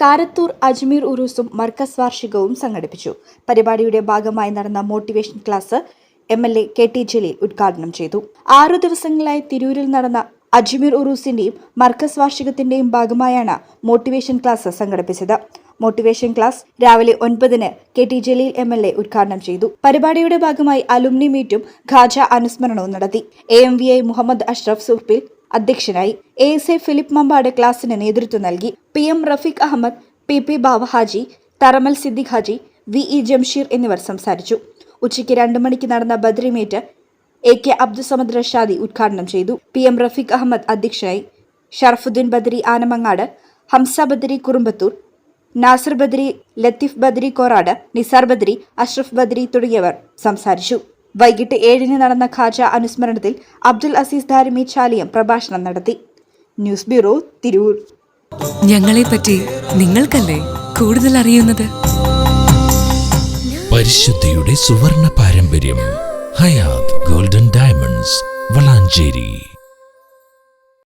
കാരത്തൂർ അജ്മീർ ഉറൂസും മർക്കസ് വാർഷികവും സംഘടിപ്പിച്ചു. പരിപാടിയുടെ ഭാഗമായി നടന്ന motivation class M L A K T Jaleel ഉദ്ഘാടനം ചെയ്തു. ആറു ദിവസങ്ങളായി തിരൂരിൽ നടന്ന അജ്മീർ ഉറൂസിന്റെയും മർക്കസ് വാർഷികത്തിന്റെയും ഭാഗമായാണ് മോട്ടിവേഷൻ ക്ലാസ് സംഘടിപ്പിച്ചത്. മോട്ടിവേഷൻ ക്ലാസ് രാവിലെ ഒൻപതിന് K T Jaleel M L A ഉദ്ഘാടനം ചെയ്തു. പരിപാടിയുടെ ഭാഗമായി അലുമിനി മീറ്റും ഖാജ അനുസ്മരണവും നടത്തി. A M V I Muhammad Ashraf സുർപ്പിൽ അധ്യക്ഷനായി A S A Philip Mampad ക്ലാസിന് നേതൃത്വം നൽകി P M Rafeeq Ahammed P P Bava Haji Tharamal Siddique Haji V E Jamsheer എന്നിവർ സംസാരിച്ചു. ഉച്ചയ്ക്ക് രണ്ട് മണിക്ക് നടന്ന ബദ്രിമേറ്റ് എ കെ അബ്ദുസമദ് റഷാദി ഉദ്ഘാടനം ചെയ്തു. പി എം റഫീഖ് അഹമ്മദ് അധ്യക്ഷനായി ഷറഫുദ്ദീൻ ബദ്രി ആനമങ്ങാട് ഹംസ ബദ്രി കുറുമ്പത്തൂർ നാസർ ബദ്രി ലത്തീഫ് ബദ്രി കോറാട് നിസാർ ബദ്രി അഷ്റഫ് ബദ്രി തുടങ്ങിയവർ സംസാരിച്ചു. വൈകിട്ട് ഏഴിന് നടന്ന ഖാജ അനുസ്മരണത്തിൽ അബ്ദുൽ അസീസ് ധാരിമി ചാലിയം പ്രഭാഷണം നടത്തി. News bureau Tirur. ഞങ്ങളെ പറ്റി നിങ്ങൾക്കല്ലേ കൂടുതൽ അറിയുന്നത്? പരിശുദ്ധിയുടെ സുവർണ പാരമ്പര്യം ഹയാത് ഗോൾഡൻ ഡയമണ്ട്സ് വളാഞ്ചേരി.